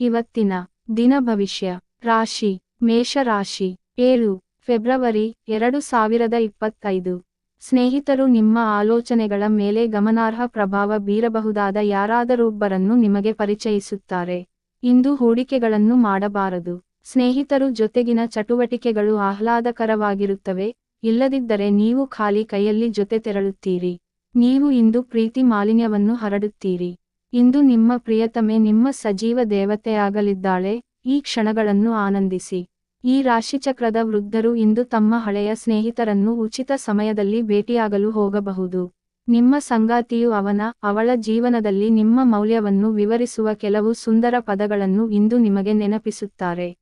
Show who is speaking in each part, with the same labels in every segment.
Speaker 1: ಇವತ್ತಿನ ದಿನ ಭವಿಷ್ಯ. ರಾಶಿ, ಮೇಷರಾಶಿ, ಏಳು, ಫೆಬ್ರವರಿ ಎರಡು ಸಾವಿರದ ಇಪ್ಪತ್ತೈದು. ಸ್ನೇಹಿತರು ನಿಮ್ಮ ಆಲೋಚನೆಗಳ ಮೇಲೆ ಗಮನಾರ್ಹ ಪ್ರಭಾವ ಬೀರಬಹುದಾದ ಯಾರಾದರೊಬ್ಬರನ್ನು ನಿಮಗೆ ಪರಿಚಯಿಸುತ್ತಾರೆ. ಇಂದು ಹೂಡಿಕೆಗಳನ್ನು ಮಾಡಬಾರದು. ಸ್ನೇಹಿತರು ಜೊತೆಗಿನ ಚಟುವಟಿಕೆಗಳು ಆಹ್ಲಾದಕರವಾಗಿರುತ್ತವೆ. ಇಲ್ಲದಿದ್ದರೆ ನೀವು ಖಾಲಿ ಕೈಯಲ್ಲಿ ಜೊತೆ ತೆರಳುತ್ತೀರಿ. ನೀವು ಇಂದು ಪ್ರೀತಿ ಮಾಲಿನ್ಯವನ್ನು ಹರಡುತ್ತೀರಿ. ಇಂದು ನಿಮ್ಮ ಪ್ರಿಯತಮೆ ನಿಮ್ಮ ಸಜೀವ ದೇವತೆಯಾಗಲಿದ್ದಾಳೆ ಈ ಕ್ಷಣಗಳನ್ನು ಆನಂದಿಸಿ. ಈ ರಾಶಿಚಕ್ರದ ವೃದ್ಧರು ಇಂದು ತಮ್ಮ ಹಳೆಯ ಸ್ನೇಹಿತರನ್ನು ಉಚಿತ ಸಮಯದಲ್ಲಿ ಭೇಟಿಯಾಗಲು ಹೋಗಬಹುದು. ನಿಮ್ಮ ಸಂಗಾತಿಯು ಅವನ, ಅವಳ ಜೀವನದಲ್ಲಿ ನಿಮ್ಮ ಮೌಲ್ಯವನ್ನು ವಿವರಿಸುವ ಕೆಲವು ಸುಂದರ ಪದಗಳನ್ನು ಇಂದು ನಿಮಗೆ ನೆನಪಿಸುತ್ತಾರೆ.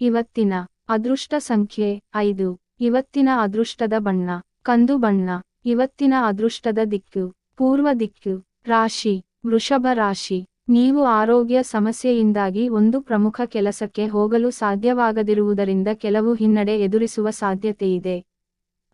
Speaker 1: ಇವತ್ತಿನ ಅದೃಷ್ಟ ಸಂಖ್ಯೆ ಐದು. ಇವತ್ತಿನ ಅದೃಷ್ಟದ ಬಣ್ಣ, ಕಂದು ಬಣ್ಣ. ಇವತ್ತಿನ ಅದೃಷ್ಟದ ದಿಕ್ಕು, ಪೂರ್ವ ದಿಕ್ಕು, ರಾಶಿ. ವೃಷಭ ರಾಶಿ. ನೀವು ಆರೋಗ್ಯ ಸಮಸ್ಯೆಯಿಂದಾಗಿ ಒಂದು ಪ್ರಮುಖ ಕೆಲಸಕ್ಕೆ ಹೋಗಲು ಸಾಧ್ಯವಾಗದಿರುವುದರಿಂದ ಕೆಲವು ಹಿನ್ನಡೆ ಎದುರಿಸುವ ಸಾಧ್ಯತೆಯಿದೆ.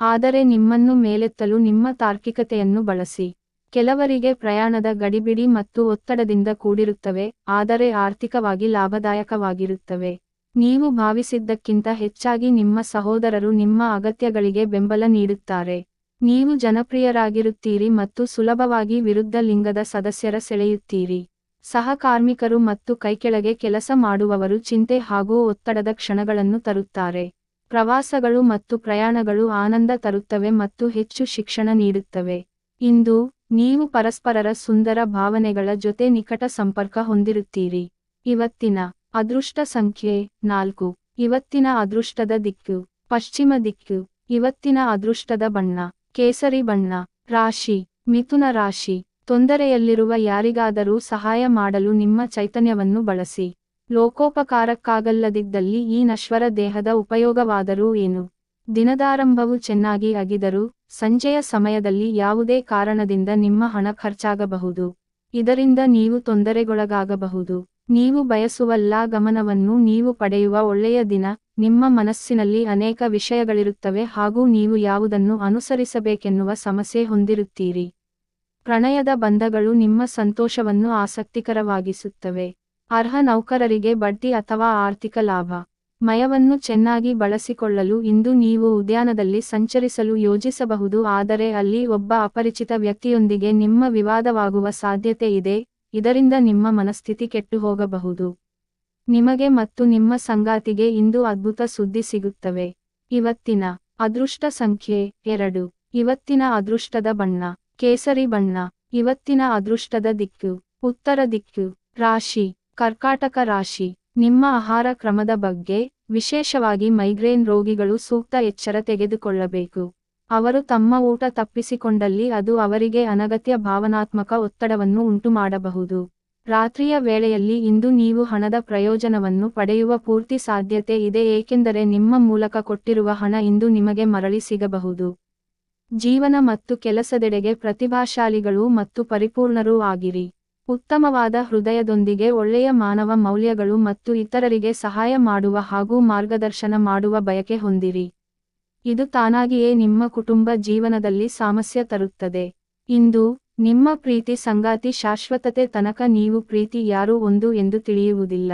Speaker 1: ಆದರೆ ನಿಮ್ಮನ್ನು ಮೇಲೆತ್ತಲು ನಿಮ್ಮ ತಾರ್ಕಿಕತೆಯನ್ನು ಬಳಸಿ. ಕೆಲವರಿಗೆ ಪ್ರಯಾಣದ ಗಡಿಬಿಡಿ ಮತ್ತು ಒತ್ತಡದಿಂದ ಕೂಡಿರುತ್ತವೆ, ಆದರೆ ಆರ್ಥಿಕವಾಗಿ ಲಾಭದಾಯಕವಾಗಿರುತ್ತವೆ. ನೀವು ಭಾವಿಸಿದ್ದಕ್ಕಿಂತ ಹೆಚ್ಚಾಗಿ ನಿಮ್ಮ ಸಹೋದರರು ನಿಮ್ಮ ಅಗತ್ಯಗಳಿಗೆ ಬೆಂಬಲ ನೀಡುತ್ತಾರೆ. ನೀವು ಜನಪ್ರಿಯರಾಗಿರುತ್ತೀರಿ ಮತ್ತು ಸುಲಭವಾಗಿ ವಿರುದ್ಧ ಲಿಂಗದ ಸದಸ್ಯರ ಸೆಳೆಯುತ್ತೀರಿ. ಸಹಕಾರ್ಮಿಕರು ಮತ್ತು ಕೈಕೆಳಗೆ ಕೆಲಸ ಮಾಡುವವರು ಚಿಂತೆ ಹಾಗೂ ಒತ್ತಡದ ಕ್ಷಣಗಳನ್ನು ತರುತ್ತಾರೆ. ಪ್ರವಾಸಗಳು ಮತ್ತು ಪ್ರಯಾಣಗಳು ಆನಂದ ತರುತ್ತವೆ ಮತ್ತು ಹೆಚ್ಚು ಶಿಕ್ಷಣ ನೀಡುತ್ತವೆ. ಇಂದು, ನೀವು ಪರಸ್ಪರರ ಸುಂದರ ಭಾವನೆಗಳ ಜೊತೆ ನಿಕಟ ಸಂಪರ್ಕ ಹೊಂದಿರುತ್ತೀರಿ. ಇವತ್ತಿನ ಅದೃಷ್ಟ ಸಂಖ್ಯೆ ನಾಲ್ಕು. ಇವತ್ತಿನ ಅದೃಷ್ಟದ ದಿಕ್ಕು, ಪಶ್ಚಿಮ ದಿಕ್ಕು, ಇವತ್ತಿನ ಅದೃಷ್ಟದ ಬಣ್ಣ. ಕೇಸರಿ ಬಣ್ಣ, ರಾಶಿ, ಮಿಥುನ ರಾಶಿ, ತೊಂದರೆಯಲ್ಲಿರುವ ಯಾರಿಗಾದರೂ ಸಹಾಯ ಮಾಡಲು ನಿಮ್ಮ ಚೈತನ್ಯವನ್ನು ಬಳಸಿ. ಲೋಕೋಪಕಾರಕ್ಕಾಗಲ್ಲದಿದ್ದಲ್ಲಿ ಈ ನಶ್ವರ ದೇಹದ ಉಪಯೋಗವಾದರೂ ಏನು? ದಿನದಾರಂಭವು ಚೆನ್ನಾಗಿ ಅಗಿದರೂ ಸಂಜೆಯ ಸಮಯದಲ್ಲಿ ಯಾವುದೇ ಕಾರಣದಿಂದ ನಿಮ್ಮ ಹಣ ಖರ್ಚಾಗಬಹುದು. ಇದರಿಂದ ನೀವು ತೊಂದರೆಗೊಳಗಾಗಬಹುದು. ನೀವು ಬಯಸುವಲ್ಲ ಗಮನವನ್ನು ನೀವು ಪಡೆಯುವ ಒಳ್ಳೆಯ ದಿನ, ನಿಮ್ಮ ಮನಸ್ಸಿನಲ್ಲಿ ಅನೇಕ ವಿಷಯಗಳಿರುತ್ತವೆ ಹಾಗೂ ನೀವು ಯಾವುದನ್ನು ಅನುಸರಿಸಬೇಕೆನ್ನುವ ಸಮಸ್ಯೆ ಹೊಂದಿರುತ್ತೀರಿ. ಪ್ರಣಯದ ಬಂಧಗಳು ನಿಮ್ಮ ಸಂತೋಷವನ್ನು ಆಸಕ್ತಿಕರವಾಗಿಸುತ್ತವೆ. ಅರ್ಹ ನೌಕರರಿಗೆ ಬಡ್ಡಿ ಅಥವಾ ಆರ್ಥಿಕ ಲಾಭ. ಮಯವನ್ನು ಚೆನ್ನಾಗಿ ಬಳಸಿಕೊಳ್ಳಲು ಇಂದು ನೀವು ಉದ್ಯಾನದಲ್ಲಿ ಸಂಚರಿಸಲು ಯೋಜಿಸಬಹುದು ಆದರೆ ಅಲ್ಲಿ ಒಬ್ಬ ಅಪರಿಚಿತ ವ್ಯಕ್ತಿಯೊಂದಿಗೆ ನಿಮ್ಮ ವಿವಾದವಾಗುವ ಸಾಧ್ಯತೆ ಇದೆ. ಇದರಿಂದ ನಿಮ್ಮ ಮನಸ್ಥಿತಿ ಕೆಟ್ಟು ಹೋಗಬಹುದು ನಿಮಗೆ ಮತ್ತು ನಿಮ್ಮ ಸಂಗಾತಿಗೆ ಇಂದು ಅದ್ಭುತ ಸುದ್ದಿ ಸಿಗುತ್ತವೆ. ಇವತ್ತಿನ ಅದೃಷ್ಟ ಸಂಖ್ಯೆ ಎರಡು. ಇವತ್ತಿನ ಅದೃಷ್ಟದ ಬಣ್ಣ, ಕೇಸರಿ ಬಣ್ಣ. ಇವತ್ತಿನ ಅದೃಷ್ಟದ ದಿಕ್ಕು, ಉತ್ತರ ದಿಕ್ಕು, ರಾಶಿ, ಕರ್ಕಾಟಕ ರಾಶಿ. ನಿಮ್ಮ ಆಹಾರ ಕ್ರಮದ ಬಗ್ಗೆ ವಿಶೇಷವಾಗಿ ಮೈಗ್ರೇನ್ ರೋಗಿಗಳು ಸೂಕ್ತ ಎಚ್ಚರ ತೆಗೆದುಕೊಳ್ಳಬೇಕು. ಅವರು ತಮ್ಮ ಊಟ ತಪ್ಪಿಸಿಕೊಂಡಲ್ಲಿ ಅದು ಅವರಿಗೆ ಅನಗತ್ಯ ಭಾವನಾತ್ಮಕ ಒತ್ತಡವನ್ನು ಉಂಟುಮಾಡಬಹುದು. ರಾತ್ರಿಯ ವೇಳೆಯಲ್ಲಿ ಇಂದು ನೀವು ಹಣದ ಪ್ರಯೋಜನವನ್ನು ಪಡೆಯುವ ಪೂರ್ತಿ ಸಾಧ್ಯತೆ ಇದೆ ಏಕೆಂದರೆ ನಿಮ್ಮ ಮೂಲಕ ಕೊಟ್ಟಿರುವ ಹಣ ಇಂದು ನಿಮಗೆ ಮರಳಿ ಸಿಗಬಹುದು. ಜೀವನ ಮತ್ತು ಕೆಲಸದೆಡೆಗೆ ಪ್ರತಿಭಾಶಾಲಿಗಳು ಮತ್ತು ಪರಿಪೂರ್ಣರೂ ಆಗಿರಿ. ಉತ್ತಮವಾದ ಹೃದಯದೊಂದಿಗೆ ಒಳ್ಳೆಯ ಮಾನವ ಮೌಲ್ಯಗಳು ಮತ್ತು ಇತರರಿಗೆ ಸಹಾಯ ಮಾಡುವ ಹಾಗೂ ಮಾರ್ಗದರ್ಶನ ಮಾಡುವ ಬಯಕೆ ಹೊಂದಿರಿ. ಇದು ತಾನಾಗಿಯೇ ನಿಮ್ಮ ಕುಟುಂಬ ಜೀವನದಲ್ಲಿ ಸಾಮಸ್ಯ ತರುತ್ತದೆ. ಇಂದು, ನಿಮ್ಮ ಪ್ರೀತಿ ಸಂಗಾತಿ ಶಾಶ್ವತತೆ ತನಕ ನೀವು ಪ್ರೀತಿ ಯಾರು ಒಂದು ಎಂದು ತಿಳಿಯುವುದಿಲ್ಲ.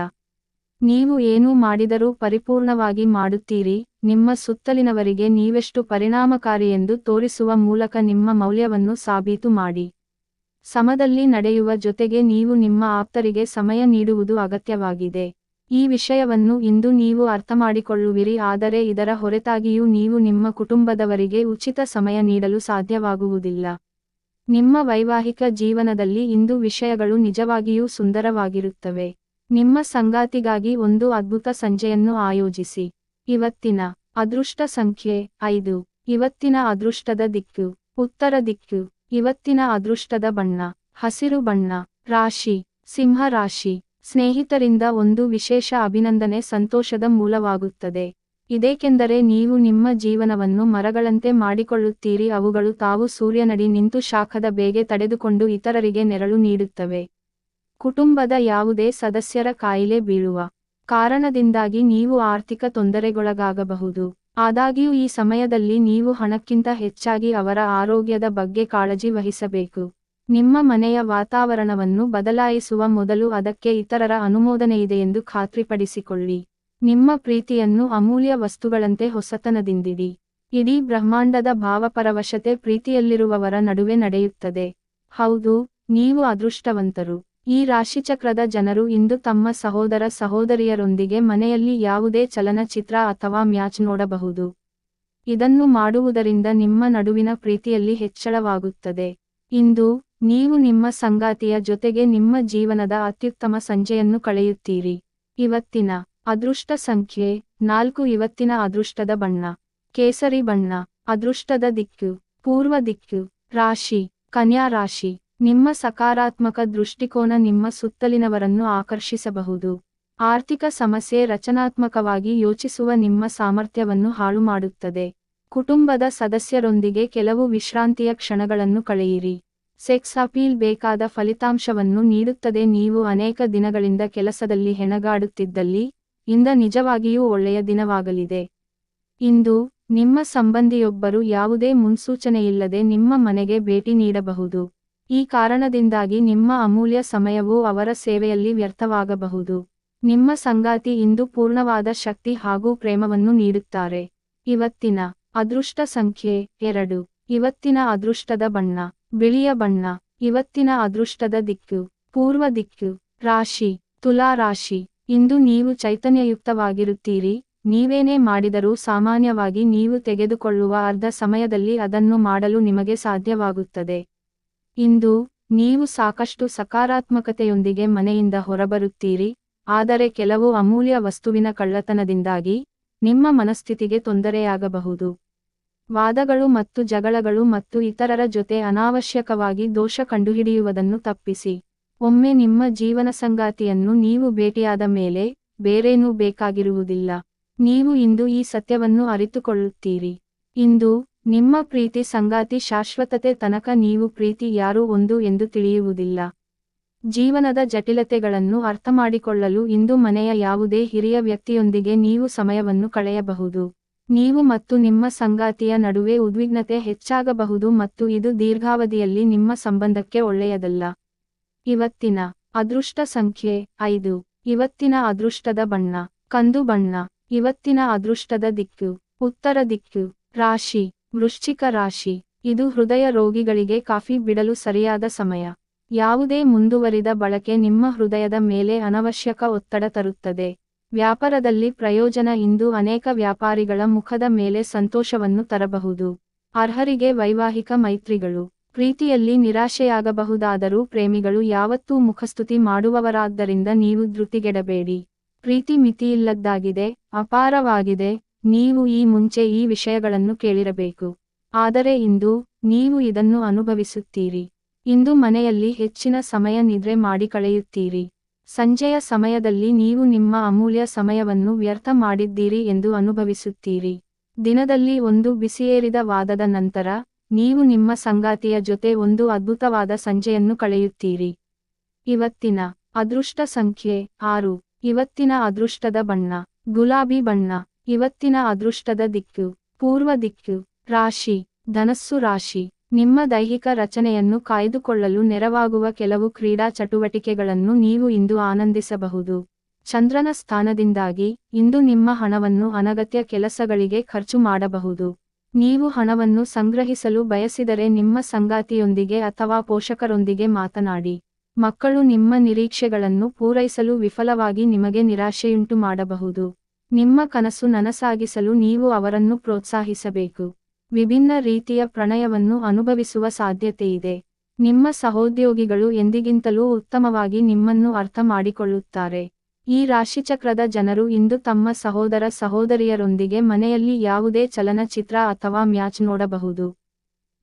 Speaker 1: ನೀವು ಏನು ಮಾಡಿದರೂ ಪರಿಪೂರ್ಣವಾಗಿ ಮಾಡುತ್ತೀರಿ, ನಿಮ್ಮ ಸುತ್ತಲಿನವರಿಗೆ ನೀವೆಷ್ಟು ಪರಿಣಾಮಕಾರಿಯೆಂದು ತೋರಿಸುವ ಮೂಲಕ ನಿಮ್ಮ ಮೌಲ್ಯವನ್ನು ಸಾಬೀತು ಮಾಡಿ. ಸಮದಲ್ಲಿ ನಡೆಯುವ ಜೊತೆಗೆ ನೀವು ನಿಮ್ಮ ಆಪ್ತರಿಗೆ ಸಮಯ ನೀಡುವುದು ಅಗತ್ಯವಾಗಿದೆ. ಈ ವಿಷಯವನ್ನು ಇಂದು ನೀವು ಅರ್ಥಮಾಡಿಕೊಳ್ಳುವಿರಿ, ಆದರೆ ಇದರ ಹೊರತಾಗಿಯೂ ನೀವು ನಿಮ್ಮ ಕುಟುಂಬದವರಿಗೆ ಉಚಿತ ಸಮಯ ನೀಡಲು ಸಾಧ್ಯವಾಗುವುದಿಲ್ಲ. ನಿಮ್ಮ ವೈವಾಹಿಕ ಜೀವನದಲ್ಲಿ ಇಂದು ವಿಷಯಗಳು ನಿಜವಾಗಿಯೂ ಸುಂದರವಾಗಿರುತ್ತವೆ. ನಿಮ್ಮ ಸಂಗಾತಿಗಾಗಿ ಒಂದು ಅದ್ಭುತ ಸಂಜೆಯನ್ನು ಆಯೋಜಿಸಿ. ಇವತ್ತಿನ ಅದೃಷ್ಟ ಸಂಖ್ಯೆ ಐದು. ಇವತ್ತಿನ ಅದೃಷ್ಟದ ದಿಕ್ಕು, ಉತ್ತರ ದಿಕ್ಕು. ಇವತ್ತಿನ ಅದೃಷ್ಟದ ಬಣ್ಣ, ಹಸಿರು ಬಣ್ಣ, ರಾಶಿ, ಸಿಂಹ ರಾಶಿ. ಸ್ನೇಹಿತರಿಂದ ಒಂದು ವಿಶೇಷ ಅಭಿನಂದನೆ ಸಂತೋಷದ ಮೂಲವಾಗುತ್ತದೆ. ಇದೇಕೆಂದರೆ ನೀವು ನಿಮ್ಮ ಜೀವನವನ್ನು ಮರಗಳಂತೆ ಮಾಡಿಕೊಳ್ಳುತ್ತೀರಿ, ಅವುಗಳು ತಾವು ಸೂರ್ಯನಡಿ ನಿಂತು ಶಾಖದ ಬೇಗೆ ತಡೆದುಕೊಂಡು ಇತರರಿಗೆ ನೆರಳು ನೀಡುತ್ತವೆ. ಕುಟುಂಬದ ಯಾವುದೇ ಸದಸ್ಯರ ಕಾಯಿಲೆ ಬೀಳುವ ಕಾರಣದಿಂದಾಗಿ ನೀವು ಆರ್ಥಿಕ ತೊಂದರೆಗೊಳಗಾಗಬಹುದು. ಆದಾಗ್ಯೂ ಈ ಸಮಯದಲ್ಲಿ ನೀವು ಹಣಕ್ಕಿಂತ ಹೆಚ್ಚಾಗಿ ಅವರ ಆರೋಗ್ಯದ ಬಗ್ಗೆ ಕಾಳಜಿ ವಹಿಸಬೇಕು. ನಿಮ್ಮ ಮನೆಯ ವಾತಾವರಣವನ್ನು ಬದಲಾಯಿಸುವ ಮೊದಲು ಅದಕ್ಕೆ ಇತರರ ಅನುಮೋದನೆಯಿದೆಯೆಂದು ಖಾತ್ರಿಪಡಿಸಿಕೊಳ್ಳಿ. ನಿಮ್ಮ ಪ್ರೀತಿಯನ್ನು ಅಮೂಲ್ಯ ವಸ್ತುಗಳಂತೆ ಹೊಸತನದಿಂದಿಡಿ. ಇಡೀ ಬ್ರಹ್ಮಾಂಡದ ಭಾವಪರವಶತೆ ಪ್ರೀತಿಯಲ್ಲಿರುವವರ ನಡುವೆ ನಡೆಯುತ್ತದೆ. ಹೌದು, ನೀವು ಅದೃಷ್ಟವಂತರು. ಈ ರಾಶಿಚಕ್ರದ ಜನರು ಇಂದು ತಮ್ಮ ಸಹೋದರ ಸಹೋದರಿಯರೊಂದಿಗೆ ಮನೆಯಲ್ಲಿ ಯಾವುದೇ ಚಲನಚಿತ್ರ ಅಥವಾ ಮ್ಯಾಚ್ ನೋಡಬಹುದು. ಇದನ್ನು ಮಾಡುವುದರಿಂದ ನಿಮ್ಮ ನಡುವಿನ ಪ್ರೀತಿಯಲ್ಲಿ ಹೆಚ್ಚಳವಾಗುತ್ತದೆ. ಇಂದು ನೀವು ನಿಮ್ಮ ಸಂಗಾತಿಯ ಜೊತೆಗೆ ನಿಮ್ಮ ಜೀವನದ ಅತ್ಯುತ್ತಮ ಸಂಜೆಯನ್ನು ಕಳೆಯುತ್ತೀರಿ. ಇವತ್ತಿನ ಅದೃಷ್ಟ ಸಂಖ್ಯೆ ನಾಲ್ಕು. ಇವತ್ತಿನ ಅದೃಷ್ಟದ ಬಣ್ಣ. ಕೇಸರಿ ಬಣ್ಣ. ಅದೃಷ್ಟದ ದಿಕ್ಕು. ಪೂರ್ವ ದಿಕ್ಕು. ರಾಶಿ. ಕನ್ಯಾ ರಾಶಿ. ನಿಮ್ಮ ಸಕಾರಾತ್ಮಕ ದೃಷ್ಟಿಕೋನ ನಿಮ್ಮ ಸುತ್ತಲಿನವರನ್ನು ಆಕರ್ಷಿಸಬಹುದು. ಆರ್ಥಿಕ ಸಮಸ್ಯೆ ರಚನಾತ್ಮಕವಾಗಿ ಯೋಚಿಸುವ ನಿಮ್ಮ ಸಾಮರ್ಥ್ಯವನ್ನು ಹಾಳು ಮಾಡುತ್ತದೆ. ಕುಟುಂಬದ ಸದಸ್ಯರೊಂದಿಗೆ ಕೆಲವು ವಿಶ್ರಾಂತಿಯ ಕ್ಷಣಗಳನ್ನು ಕಳೆಯಿರಿ. ಸೆಕ್ಸ್ ಅಪೀಲ್ ಬೇಕಾದ ಫಲಿತಾಂಶವನ್ನು ನೀಡುತ್ತದೆ. ನೀವು ಅನೇಕ ದಿನಗಳಿಂದ ಕೆಲಸದಲ್ಲಿ ಹೆಣಗಾಡುತ್ತಿದ್ದಲ್ಲಿ, ಇಂದ ನಿಜವಾಗಿಯೂ ಒಳ್ಳೆಯ ದಿನವಾಗಲಿದೆ. ಇಂದು, ನಿಮ್ಮ ಸಂಬಂಧಿಯೊಬ್ಬರು ಯಾವುದೇ ಮುನ್ಸೂಚನೆಯಿಲ್ಲದೆ ನಿಮ್ಮ ಮನೆಗೆ ಭೇಟಿ ನೀಡಬಹುದು. ಈ ಕಾರಣದಿಂದಾಗಿ ನಿಮ್ಮ ಅಮೂಲ್ಯ ಸಮಯವು ಅವರ ಸೇವೆಯಲ್ಲಿ ವ್ಯರ್ಥವಾಗಬಹುದು. ನಿಮ್ಮ ಸಂಗಾತಿ ಇಂದು ಪೂರ್ಣವಾದ ಶಕ್ತಿ ಹಾಗೂ ಪ್ರೇಮವನ್ನು ನೀಡುತ್ತಾರೆ. ಇವತ್ತಿನ ಅದೃಷ್ಟ ಸಂಖ್ಯೆ ಎರಡು. ಇವತ್ತಿನ ಅದೃಷ್ಟದ ಬಣ್ಣ. ಬಿಳಿಯ ಬಣ್ಣ, ಇವತ್ತಿನ ಅದೃಷ್ಟದ ದಿಕ್ಕು, ಪೂರ್ವ ದಿಕ್ಕು, ರಾಶಿ, ತುಲಾ ರಾಶಿ. ಇಂದು ನೀವು ಚೈತನ್ಯಯುಕ್ತವಾಗಿರುತ್ತೀರಿ. ನೀವೇನೇ ಮಾಡಿದರೂ ಸಾಮಾನ್ಯವಾಗಿ ನೀವು ತೆಗೆದುಕೊಳ್ಳುವ ಅರ್ಧ ಸಮಯದಲ್ಲಿ ಅದನ್ನು ಮಾಡಲು ನಿಮಗೆ ಸಾಧ್ಯವಾಗುತ್ತದೆ. ಇಂದು ನೀವು ಸಾಕಷ್ಟು ಸಕಾರಾತ್ಮಕತೆಯೊಂದಿಗೆ ಮನೆಯಿಂದ ಹೊರಬರುತ್ತೀರಿ. ಆದರೆ ಕೆಲವು ಅಮೂಲ್ಯ ವಸ್ತುವಿನ ಕಳ್ಳತನದಿಂದಾಗಿ ನಿಮ್ಮ ಮನಸ್ಥಿತಿಗೆ ತೊಂದರೆಯಾಗಬಹುದು. ವಾದಗಳು ಮತ್ತು ಜಗಳಗಳು ಮತ್ತು ಇತರರ ಜೊತೆ ಅನಾವಶ್ಯಕವಾಗಿ ದೋಷ ಕಂಡುಹಿಡಿಯುವುದನ್ನು ತಪ್ಪಿಸಿ. ಒಮ್ಮೆ ನಿಮ್ಮ ಜೀವನ ಸಂಗಾತಿಯನ್ನು ನೀವು ಭೇಟಿಯಾದ ಮೇಲೆ ಬೇರೇನೂ ಬೇಕಾಗಿರುವುದಿಲ್ಲ. ನೀವು ಇಂದು ಈ ಸತ್ಯವನ್ನು ಅರಿತುಕೊಳ್ಳುತ್ತೀರಿ. ಇಂದು ನಿಮ್ಮ ಪ್ರೀತಿ ಸಂಗಾತಿ ಶಾಶ್ವತತೆ ತನಕ ನೀವು ಪ್ರೀತಿ ಯಾರು ಒಂದು ಎಂದು ತಿಳಿಯುವುದಿಲ್ಲ. ಜೀವನದ ಜಟಿಲತೆಗಳನ್ನು ಅರ್ಥಮಾಡಿಕೊಳ್ಳಲು ಇಂದು ಮನೆಯ ಯಾವುದೇ ಹಿರಿಯ ವ್ಯಕ್ತಿಯೊಂದಿಗೆ ನೀವು ಸಮಯವನ್ನು ಕಳೆಯಬಹುದು. ನೀವು ಮತ್ತು ನಿಮ್ಮ ಸಂಗಾತಿಯ ನಡುವೆ ಉದ್ವಿಗ್ನತೆ ಹೆಚ್ಚಾಗಬಹುದು ಮತ್ತು ಇದು ದೀರ್ಘಾವಧಿಯಲ್ಲಿ ನಿಮ್ಮ ಸಂಬಂಧಕ್ಕೆ ಒಳ್ಳೆಯದಲ್ಲ. ಇವತ್ತಿನ ಅದೃಷ್ಟ ಸಂಖ್ಯೆ ಐದು. ಇವತ್ತಿನ ಅದೃಷ್ಟದ ಬಣ್ಣ, ಕಂದು ಬಣ್ಣ. ಇವತ್ತಿನ ಅದೃಷ್ಟದ ದಿಕ್ಕು, ಉತ್ತರ ದಿಕ್ಕು, ರಾಶಿ, ವೃಶ್ಚಿಕ ರಾಶಿ. ಇದು ಹೃದಯ ರೋಗಿಗಳಿಗೆ ಕಾಫಿ ಬಿಡಲು ಸರಿಯಾದ ಸಮಯ. ಯಾವುದೇ ಮುಂದುವರಿದ ಬಳಕೆ ನಿಮ್ಮ ಹೃದಯದ ಮೇಲೆ ಅನವಶ್ಯಕ ಒತ್ತಡ ತರುತ್ತದೆ. ವ್ಯಾಪಾರದಲ್ಲಿ ಪ್ರಯೋಜನ ಇಂದು ಅನೇಕ ವ್ಯಾಪಾರಿಗಳ ಮುಖದ ಮೇಲೆ ಸಂತೋಷವನ್ನು ತರಬಹುದು. ಅರ್ಹರಿಗೆ ವೈವಾಹಿಕ ಮೈತ್ರಿಗಳು. ಪ್ರೀತಿಯಲ್ಲಿ ನಿರಾಶೆಯಾಗಬಹುದಾದರೂ ಪ್ರೇಮಿಗಳು ಯಾವತ್ತೂ ಮುಖಸ್ತುತಿ ಮಾಡುವವರಾದ್ದರಿಂದ ನೀವು ಧೃತಿಗೆಡಬೇಡಿ. ಪ್ರೀತಿ ಮಿತಿಯಿಲ್ಲದ್ದಾಗಿದೆ, ಅಪಾರವಾಗಿದೆ, ನೀವು ಈ ಮುಂಚೆ ಈ ವಿಷಯಗಳನ್ನು ಕೇಳಿರಬೇಕು. ಆದರೆ ಇಂದು ನೀವು ಇದನ್ನು ಅನುಭವಿಸುತ್ತೀರಿ. ಇಂದು ಮನೆಯಲ್ಲಿ ಹೆಚ್ಚಿನ ಸಮಯ ನಿದ್ರೆ ಮಾಡಿ ಕಳೆಯುತ್ತೀರಿ. ಸಂಜೆಯ ಸಮಯದಲ್ಲಿ ನೀವು ನಿಮ್ಮ ಅಮೂಲ್ಯ ಸಮಯವನ್ನು ವ್ಯರ್ಥ ಮಾಡಿದ್ದೀರಿ ಎಂದು ಅನುಭವಿಸುತ್ತೀರಿ. ದಿನದಲ್ಲಿ ಒಂದು ಬಿಸಿಯೇರಿದ ವಾದದ ನಂತರ, ನೀವು ನಿಮ್ಮ ಸಂಗಾತಿಯ ಜೊತೆ ಒಂದು ಅದ್ಭುತವಾದ ಸಂಜೆಯನ್ನು ಕಳೆಯುತ್ತೀರಿ. ಇವತ್ತಿನ ಅದೃಷ್ಟ ಸಂಖ್ಯೆ ಆರು. ಇವತ್ತಿನ ಅದೃಷ್ಟದ ಬಣ್ಣ, ಗುಲಾಬಿ ಬಣ್ಣ. ಇವತ್ತಿನ ಅದೃಷ್ಟದ ದಿಕ್ಕು, ಪೂರ್ವ ದಿಕ್ಕು, ರಾಶಿ, ಧನಸ್ಸು ರಾಶಿ. ನಿಮ್ಮ ದೈಹಿಕ ರಚನೆಯನ್ನು ಕಾಯ್ದುಕೊಳ್ಳಲು ನೆರವಾಗುವ ಕೆಲವು ಕ್ರೀಡಾ ಚಟುವಟಿಕೆಗಳನ್ನು ನೀವು ಇಂದು ಆನಂದಿಸಬಹುದು. ಚಂದ್ರನ ಸ್ಥಾನದಿಂದಾಗಿ ಇಂದು ನಿಮ್ಮ ಹಣವನ್ನು ಅನಗತ್ಯ ಕೆಲಸಗಳಿಗೆ ಖರ್ಚು ಮಾಡಬಹುದು. ನೀವು ಹಣವನ್ನು ಸಂಗ್ರಹಿಸಲು ಬಯಸಿದರೆ ನಿಮ್ಮ ಸಂಗಾತಿಯೊಂದಿಗೆ ಅಥವಾ ಪೋಷಕರೊಂದಿಗೆ ಮಾತನಾಡಿ. ಮಕ್ಕಳು ನಿಮ್ಮ ನಿರೀಕ್ಷೆಗಳನ್ನು ಪೂರೈಸಲು ವಿಫಲವಾಗಿ ನಿಮಗೆ ನಿರಾಶೆಯುಂಟು ಮಾಡಬಹುದು. ನಿಮ್ಮ ಕನಸು ನನಸಾಗಿಸಲು ನೀವು ಅವರನ್ನು ಪ್ರೋತ್ಸಾಹಿಸಬೇಕು. ವಿಭಿನ್ನ ರೀತಿಯ ಪ್ರಣಯವನ್ನು ಅನುಭವಿಸುವ ಸಾಧ್ಯತೆಯಿದೆ ನಿಮ್ಮ ಸಹೋದ್ಯೋಗಿಗಳು ಎಂದಿಗಿಂತಲೂ ಉತ್ತಮವಾಗಿ ನಿಮ್ಮನ್ನು ಅರ್ಥ ಮಾಡಿಕೊಳ್ಳುತ್ತಾರೆ. ಈ ರಾಶಿಚಕ್ರದ ಜನರು ಇಂದು ತಮ್ಮ ಸಹೋದರ ಸಹೋದರಿಯರೊಂದಿಗೆ ಮನೆಯಲ್ಲಿ ಯಾವುದೇ ಚಲನಚಿತ್ರ ಅಥವಾ ಮ್ಯಾಚ್ ನೋಡಬಹುದು.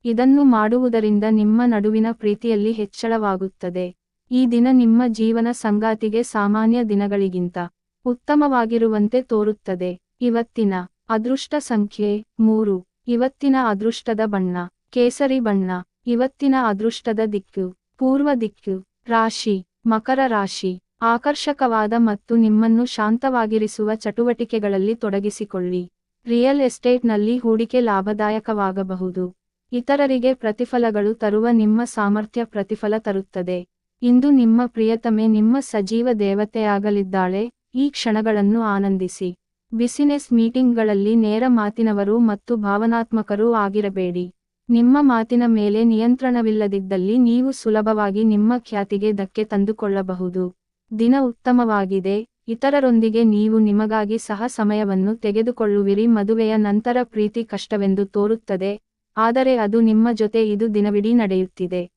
Speaker 1: ಇದನ್ನು ಮಾಡುವುದರಿಂದ ನಿಮ್ಮ ನಡುವಿನ ಪ್ರೀತಿಯಲ್ಲಿ ಹೆಚ್ಚಳವಾಗುತ್ತದೆ. ಈ ದಿನ ನಿಮ್ಮ ಜೀವನ ಸಂಗಾತಿಗೆ ಸಾಮಾನ್ಯ ದಿನಗಳಿಗಿಂತ ಉತ್ತಮವಾಗಿರುವಂತೆ ತೋರುತ್ತದೆ. ಇವತ್ತಿನ ಅದೃಷ್ಟ ಸಂಖ್ಯೆ ಮೂರು. ಇವತ್ತಿನ ಅದೃಷ್ಟದ ಬಣ್ಣ, ಕೇಸರಿ ಬಣ್ಣ, ಇವತ್ತಿನ ಅದೃಷ್ಟದ ದಿಕ್ಕು, ಪೂರ್ವ ದಿಕ್ಕು, ರಾಶಿ, ಮಕರ ರಾಶಿ, ಆಕರ್ಷಕವಾದ ಮತ್ತು ನಿಮ್ಮನ್ನು ಶಾಂತವಾಗಿರಿಸುವ ಚಟುವಟಿಕೆಗಳಲ್ಲಿ ತೊಡಗಿಸಿಕೊಳ್ಳಿ. ರಿಯಲ್ ಎಸ್ಟೇಟ್ನಲ್ಲಿ ಹೂಡಿಕೆ ಲಾಭದಾಯಕವಾಗಬಹುದು. ಇತರರಿಗೆ ಪ್ರತಿಫಲಗಳು ತರುವ ನಿಮ್ಮ ಸಾಮರ್ಥ್ಯ ಪ್ರತಿಫಲ ತರುತ್ತದೆ. ಇಂದು ನಿಮ್ಮ ಪ್ರಿಯತಮೆ ನಿಮ್ಮ ಸಜೀವ ದೇವತೆಯಾಗಲಿದ್ದಾಳೆ, ಈ ಕ್ಷಣಗಳನ್ನು ಆನಂದಿಸಿ. ಬಿಸಿನೆಸ್ ಮೀಟಿಂಗ್ಗಳಲ್ಲಿ ನೇರ ಮಾತಿನವರು ಮತ್ತು ಭಾವನಾತ್ಮಕರೂ ಆಗಿರಬೇಡಿ. ನಿಮ್ಮ ಮಾತಿನ ಮೇಲೆ ನಿಯಂತ್ರಣವಿಲ್ಲದಿದ್ದಲ್ಲಿ ನೀವು ಸುಲಭವಾಗಿ ನಿಮ್ಮ ಖ್ಯಾತಿಗೆ ಧಕ್ಕೆ ತಂದುಕೊಳ್ಳಬಹುದು. ದಿನ ಉತ್ತಮವಾಗಿದೆ. ಇತರರೊಂದಿಗೆ ನೀವು ನಿಮಗಾಗಿ ಸಹ ಸಮಯವನ್ನು ತೆಗೆದುಕೊಳ್ಳುವಿರಿ. ಮದುವೆಯ ನಂತರ ಪ್ರೀತಿ ಕಷ್ಟವೆಂದು ತೋರುತ್ತದೆ. ಆದರೆ ಅದು ನಿಮ್ಮ ಜೊತೆ ಇದು ದಿನವಿಡೀ ನಡೆಯುತ್ತಿದೆ.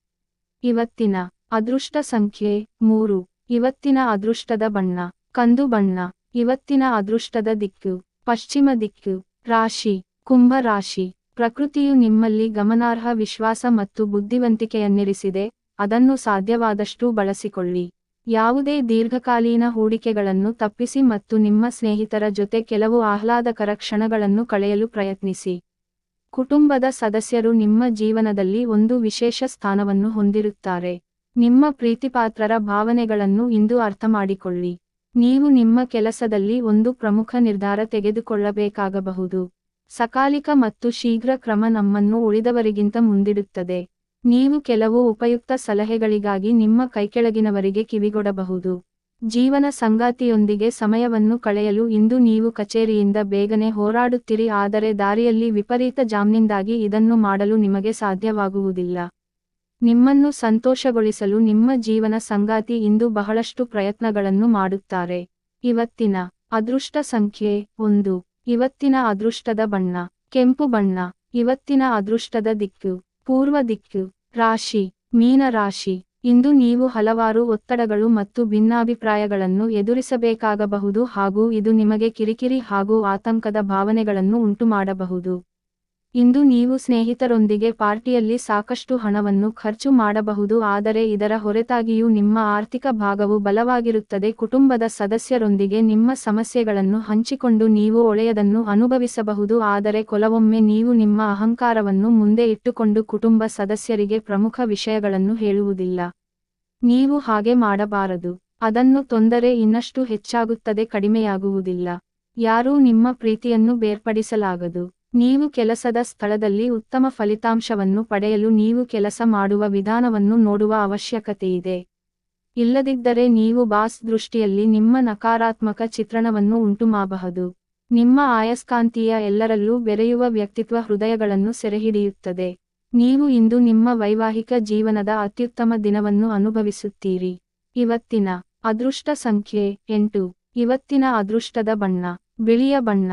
Speaker 1: ಇವತ್ತಿನ ಅದೃಷ್ಟ ಸಂಖ್ಯೆ ಮೂರು. ಇವತ್ತಿನ ಅದೃಷ್ಟದ ಬಣ್ಣ. ಕಂದು ಬಣ್ಣ. ಇವತ್ತಿನ ಅದೃಷ್ಟದ ದಿಕ್ಕು, ಪಶ್ಚಿಮ ದಿಕ್ಕು, ರಾಶಿ, ಕುಂಭ ರಾಶಿ. ಪ್ರಕೃತಿಯು ನಿಮ್ಮಲ್ಲಿ ಗಮನಾರ್ಹ ವಿಶ್ವಾಸ ಮತ್ತು ಬುದ್ಧಿವಂತಿಕೆಯನ್ನಿರಿಸಿದೆ, ಅದನ್ನು ಸಾಧ್ಯವಾದಷ್ಟೂ ಬಳಸಿಕೊಳ್ಳಿ. ಯಾವುದೇ ದೀರ್ಘಕಾಲೀನ ಹೂಡಿಕೆಗಳನ್ನು ತಪ್ಪಿಸಿ ಮತ್ತು ನಿಮ್ಮ ಸ್ನೇಹಿತರ ಜೊತೆ ಕೆಲವು ಆಹ್ಲಾದಕರ ಕ್ಷಣಗಳನ್ನು ಕಳೆಯಲು ಪ್ರಯತ್ನಿಸಿ. ಕುಟುಂಬದ ಸದಸ್ಯರು ನಿಮ್ಮ ಜೀವನದಲ್ಲಿ ಒಂದು ವಿಶೇಷ ಸ್ಥಾನವನ್ನು ಹೊಂದಿರುತ್ತಾರೆ. ನಿಮ್ಮ ಪ್ರೀತಿಪಾತ್ರರ ಭಾವನೆಗಳನ್ನು ಇಂದು ಅರ್ಥಮಾಡಿಕೊಳ್ಳಿ. ನೀವು ನಿಮ್ಮ ಕೆಲಸದಲ್ಲಿ ಒಂದು ಪ್ರಮುಖ ನಿರ್ಧಾರ ತೆಗೆದುಕೊಳ್ಳಬೇಕಾಗಬಹುದು. ಸಕಾಲಿಕ ಮತ್ತು ಶೀಘ್ರ ಕ್ರಮ ನಮ್ಮನ್ನು ಉಳಿದವರಿಗಿಂತ ಮುಂದಿಡುತ್ತದೆ. ನೀವು ಕೆಲವು ಉಪಯುಕ್ತ ಸಲಹೆಗಳಿಗಾಗಿ ನಿಮ್ಮ ಕೈಕೆಳಗಿನವರಿಗೆ ಕಿವಿಗೊಡಬಹುದು. ಜೀವನ ಸಂಗಾತಿಯೊಂದಿಗೆ ಸಮಯವನ್ನು ಕಳೆಯಲು ಇಂದು ನೀವು ಕಚೇರಿಯಿಂದ ಬೇಗನೆ ಹೋರಾಡುತ್ತೀರಿ, ಆದರೆ ದಾರಿಯಲ್ಲಿ ವಿಪರೀತ ಜಾಮ್ನಿಂದಾಗಿ ಇದನ್ನು ಮಾಡಲು ನಿಮಗೆ ಸಾಧ್ಯವಾಗುವುದಿಲ್ಲ. ನಿಮ್ಮನ್ನು ಸಂತೋಷಗೊಳಿಸಲು ನಿಮ್ಮ ಜೀವನ ಸಂಗಾತಿ ಇಂದು ಬಹಳಷ್ಟು ಪ್ರಯತ್ನಗಳನ್ನು ಮಾಡುತ್ತಾರೆ. ಇವತ್ತಿನ ಅದೃಷ್ಟ ಸಂಖ್ಯೆ ಒಂದು. ಇವತ್ತಿನ ಅದೃಷ್ಟದ ಬಣ್ಣ. ಕೆಂಪು ಬಣ್ಣ. ಇವತ್ತಿನ ಅದೃಷ್ಟದ ದಿಕ್ಕು. ಪೂರ್ವ ದಿಕ್ಕು. ರಾಶಿ. ಮೀನ ರಾಶಿ. ಇಂದು ನೀವು ಹಲವಾರು ಒತ್ತಡಗಳು ಮತ್ತು ಭಿನ್ನಾಭಿಪ್ರಾಯಗಳನ್ನು ಎದುರಿಸಬೇಕಾಗಬಹುದು ಹಾಗೂ ಇದು ನಿಮಗೆ ಕಿರಿಕಿರಿ ಹಾಗೂ ಆತಂಕದ ಭಾವನೆಗಳನ್ನು ಉಂಟುಮಾಡಬಹುದು. ಇಂದು ನೀವು ಸ್ನೇಹಿತರೊಂದಿಗೆ ಪಾರ್ಟಿಯಲ್ಲಿ ಸಾಕಷ್ಟು ಹಣವನ್ನು ಖರ್ಚು ಮಾಡಬಹುದು, ಆದರೆ ಇದರ ಹೊರತಾಗಿಯೂ ನಿಮ್ಮ ಆರ್ಥಿಕ ಭಾಗವು ಬಲವಾಗಿರುತ್ತದೆ. ಕುಟುಂಬದ ಸದಸ್ಯರೊಂದಿಗೆ ನಿಮ್ಮ ಸಮಸ್ಯೆಗಳನ್ನು ಹಂಚಿಕೊಂಡು ನೀವು ಒಳೆಯದನ್ನು ಅನುಭವಿಸಬಹುದು, ಆದರೆ ಕೆಲವೊಮ್ಮೆ ನೀವು ನಿಮ್ಮ ಅಹಂಕಾರವನ್ನು ಮುಂದೆ ಇಟ್ಟುಕೊಂಡು ಕುಟುಂಬ ಸದಸ್ಯರಿಗೆ ಪ್ರಮುಖ ವಿಷಯಗಳನ್ನು ಹೇಳುವುದಿಲ್ಲ. ನೀವು ಹಾಗೆ ಮಾಡಬಾರದು. ಅದನ್ನು ತೊಂದರೆ ಇನ್ನಷ್ಟು ಹೆಚ್ಚಾಗುತ್ತದೆ, ಕಡಿಮೆಯಾಗುವುದಿಲ್ಲ. ಯಾರೂ ನಿಮ್ಮ ಪ್ರೀತಿಯನ್ನು ಬೇರ್ಪಡಿಸಲಾಗದು. ನೀವು ಕೆಲಸದ ಸ್ಥಳದಲ್ಲಿ ಉತ್ತಮ ಫಲಿತಾಂಶವನ್ನು ಪಡೆಯಲು ನೀವು ಕೆಲಸ ಮಾಡುವ ವಿಧಾನವನ್ನು ನೋಡುವ ಅವಶ್ಯಕತೆಯಿದೆ. ಇಲ್ಲದಿದ್ದರೆ ನೀವು ಬಾಸ್ ದೃಷ್ಟಿಯಲ್ಲಿ ನಿಮ್ಮ ನಕಾರಾತ್ಮಕ ಚಿತ್ರಣವನ್ನು ಉಂಟುಮಾಬಹುದು ನಿಮ್ಮ ಆಯಸ್ಕಾಂತೀಯ ಎಲ್ಲರಲ್ಲೂ ಬೆರೆಯುವ ವ್ಯಕ್ತಿತ್ವ ಹೃದಯಗಳನ್ನು ಸೆರೆಹಿಡಿಯುತ್ತದೆ. ನೀವು ಇಂದು ನಿಮ್ಮ ವೈವಾಹಿಕ ಜೀವನದ ಅತ್ಯುತ್ತಮ ದಿನವನ್ನು ಅನುಭವಿಸುತ್ತೀರಿ. ಇವತ್ತಿನ ಅದೃಷ್ಟ ಸಂಖ್ಯೆ ಎಂಟು. ಇವತ್ತಿನ ಅದೃಷ್ಟದ ಬಣ್ಣ. ಬಿಳಿಯ ಬಣ್ಣ.